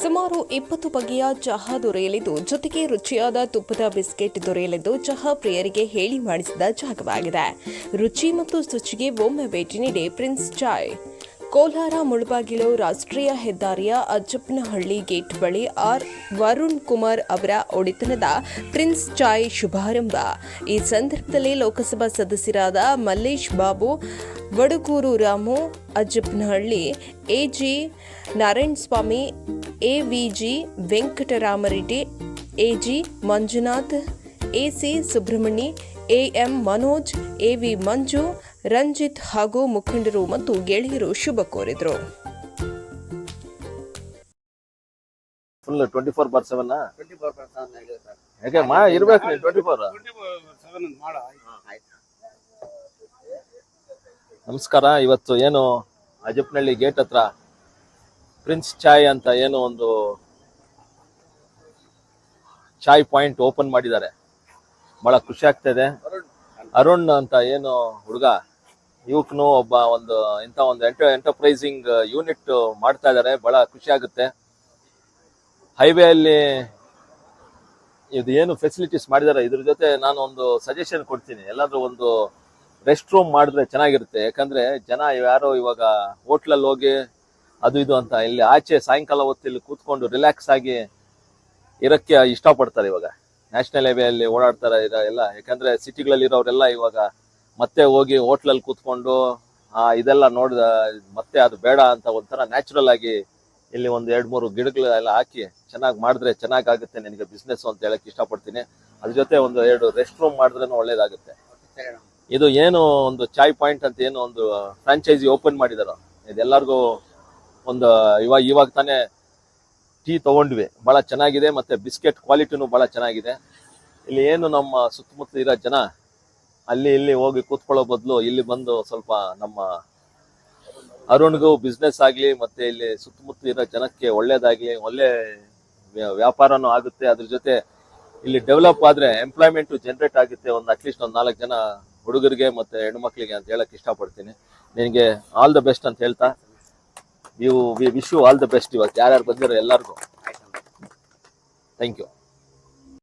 ಸುಮಾರು ಇಪ್ಪತ್ತು ಬಗೆಯ ಚಹಾ ದೊರೆಯಲಿದ್ದು, ಜೊತೆಗೆ ರುಚಿಯಾದ ತುಪ್ಪದ ಬಿಸ್ಕೆಟ್ ದೊರೆಯಲಿದ್ದು ಚಹಾ ಪ್ರಿಯರಿಗೆ ಹೇಳಿ ಮಾಡಿಸಿದ ಜಾಗವಾಗಿದೆ. ರುಚಿ ಮತ್ತು ಶುಚಿಗೆ ಒಮ್ಮೆ ಭೇಟಿ ನೀಡಿ ಪ್ರಿನ್ಸ್ ಚಾಯ್ ಕೋಲಾರ ಮುಳಬಾಗಿಲು ರಾಷ್ಟ್ರೀಯ ಹೆದ್ದಾರಿಯ ಅಜ್ಜಪ್ಪನಹಳ್ಳಿ ಗೇಟ್ ಬಳಿ ಆರ್. ವರುಣ್ ಕುಮಾರ್ ಅವರ ಒಡೆತನದ ಪ್ರಿನ್ಸ್ ಚಾಯ್ ಶುಭಾರಂಭ. ಈ ಸಂದರ್ಭದಲ್ಲಿ ಲೋಕಸಭಾ ಸದಸ್ಯರಾದ Mallesh Babu, Vadagur Ramu, Ajjappanahalli A G Narayanaswamy A V G Venkataramareddy A G Manjunath A C Subramani A M Manoj A V Manju Ranjith ಹಾಗೂ ಮುಖಂಡರು ಮತ್ತು ಗೆಳೆಯರು ಶುಭ ಕೋರಿದರು. Full twenty four bar seven twenty ಆಗಿದೆ sir ಯಾಕೆ ಮಾ ಇರ್ಬೇಕು ಟ್ವೆಂಟಿ ಫೋರ್ ಮಾಡ ಆಯ್ತು. ನಮಸ್ಕಾರ ಇವತ್ತು ಏನು? ಅಜಪ್ನಹಳ್ಳಿ ಗೇಟ್ ಹತ್ರ ಪ್ರಿನ್ಸ್ ಚಾಯ್ ಅಂತ ಏನು ಒಂದು ಚಾಯ್ ಪಾಯಿಂಟ್ ಓಪನ್ ಮಾಡಿದ್ದಾರೆ. ಬಹಳ ಖುಷಿ ಆಗ್ತಾ ಇದೆ. ಅರುಣ್ ಅಂತ ಏನು ಹುಡುಗ, ಯುವಕನು ಒಬ್ಬ ಒಂದು ಇಂಥ ಒಂದು ಎಂಟ ಎಂಟರ್ಪ್ರೈಸಿಂಗ್ ಯೂನಿಟ್ ಮಾಡ್ತಾ ಇದ್ದಾರೆ. ಬಹಳ ಖುಷಿ ಆಗುತ್ತೆ. ಹೈವೇ ಅಲ್ಲಿ ಇದು ಏನು ಫೆಸಿಲಿಟೀಸ್ ಮಾಡಿದ್ದಾರೆ, ಇದ್ರ ಜೊತೆ ನಾನು ಒಂದು ಸಜೆಷನ್ ಕೊಡ್ತೀನಿ. ಎಲ್ಲಾದ್ರೂ ಒಂದು ರೆಸ್ಟ್ ರೂಮ್ ಮಾಡಿದ್ರೆ ಚೆನ್ನಾಗಿರುತ್ತೆ. ಯಾಕಂದ್ರೆ ಜನ ಯಾರೋ ಇವಾಗ ಹೋಟ್ಲಲ್ಲಿ ಹೋಗಿ ಅದು ಇದು ಅಂತ ಇಲ್ಲಿ ಆಚೆ ಸಾಯಂಕಾಲ ಹೊತ್ತಲ್ಲಿ ಕೂತ್ಕೊಂಡು ರಿಲ್ಯಾಕ್ಸ್ ಆಗಿ ಇರಕ್ಕೆ ಇಷ್ಟಪಡ್ತಾರೆ ಇವಾಗ. ನ್ಯಾಷನಲ್ ಹೈವೇ ಅಲ್ಲಿ ಓಡಾಡ್ತಾರೆ ಎಲ್ಲ. ಯಾಕಂದ್ರೆ ಸಿಟಿಗಳಲ್ಲಿ ಇರೋರೆಲ್ಲ ಇವಾಗ ಮತ್ತೆ ಹೋಗಿ ಹೋಟ್ಲಲ್ಲಿ ಕೂತ್ಕೊಂಡು, ಆ, ಇದೆಲ್ಲ ನೋಡಿದ ಮತ್ತೆ ಅದು ಬೇಡ ಅಂತ ಒಂಥರ ನ್ಯಾಚುರಲ್ ಆಗಿ ಇಲ್ಲಿ ಒಂದು ಎರಡ್ ಮೂರು ಗಿಡಗಳೆಲ್ಲ ಹಾಕಿ ಚೆನ್ನಾಗಿ ಮಾಡಿದ್ರೆ ಚೆನ್ನಾಗಾಗುತ್ತೆ ನಿನಗೆ ಬಿಸ್ನೆಸ್ ಅಂತ ಹೇಳಕ್ ಇಷ್ಟಪಡ್ತೀನಿ. ಅದ್ರ ಜೊತೆ ಒಂದು ಎರಡು ರೆಸ್ಟ್ ರೂಮ್ ಮಾಡಿದ್ರೆ ಒಳ್ಳೇದಾಗುತ್ತೆ. ಇದು ಏನು ಒಂದು ಚಾಯ್ ಪಾಯಿಂಟ್ ಅಂತ ಏನು ಒಂದು ಫ್ರಾಂಚೈಸಿ ಓಪನ್ ಮಾಡಿದಾರೋ? ಇದೆಲ್ಲರಿಗೂ ಒಂದು ಇವಾಗ ಇವಾಗ ತಾನೇ ಟೀ ತಗೊಂಡ್ವಿ. ಬಹಳ ಚೆನ್ನಾಗಿದೆ ಮತ್ತೆ ಬಿಸ್ಕೆಟ್ ಕ್ವಾಲಿಟಿನೂ ಬಹಳ ಚೆನ್ನಾಗಿದೆ. ಇಲ್ಲಿ ಏನು ನಮ್ಮ ಸುತ್ತಮುತ್ತ ಇರೋ ಜನ ಅಲ್ಲಿ ಇಲ್ಲಿ ಹೋಗಿ ಕೂತ್ಕೊಳ್ಳೋ ಬದಲು ಇಲ್ಲಿ ಬಂದು ಸ್ವಲ್ಪ ನಮ್ಮ ಅರುಣ್ಗೂ ಬಿಸ್ನೆಸ್ ಆಗಲಿ ಮತ್ತೆ ಇಲ್ಲಿ ಸುತ್ತಮುತ್ತ ಇರೋ ಜನಕ್ಕೆ ಒಳ್ಳೇದಾಗಲಿ, ಒಳ್ಳೆ ವ್ಯ- ವ್ಯಾಪಾರನೂ ಆಗುತ್ತೆ. ಅದ್ರ ಜೊತೆ ಇಲ್ಲಿ ಡೆವಲಪ್ ಆದರೆ ಎಂಪ್ಲಾಯ್ಮೆಂಟು ಜನ್ರೇಟ್ ಆಗುತ್ತೆ ಒಂದು ಅಟ್ಲೀಸ್ಟ್ ಒಂದು ನಾಲ್ಕು ಜನ ಹುಡುಗರಿಗೆ ಮತ್ತು ಹೆಣ್ಮಕ್ಳಿಗೆ ಅಂತ ಹೇಳಕ್ಕೆ ಇಷ್ಟಪಡ್ತೀನಿ. ನಿನಗೆ ಆಲ್ ದ ಬೆಸ್ಟ್ ಅಂತ ಹೇಳ್ತಾ we we wish you all the best இவர் யார் யாருக்கு வந்து எல்லாருக்கும் தேங்க்யூ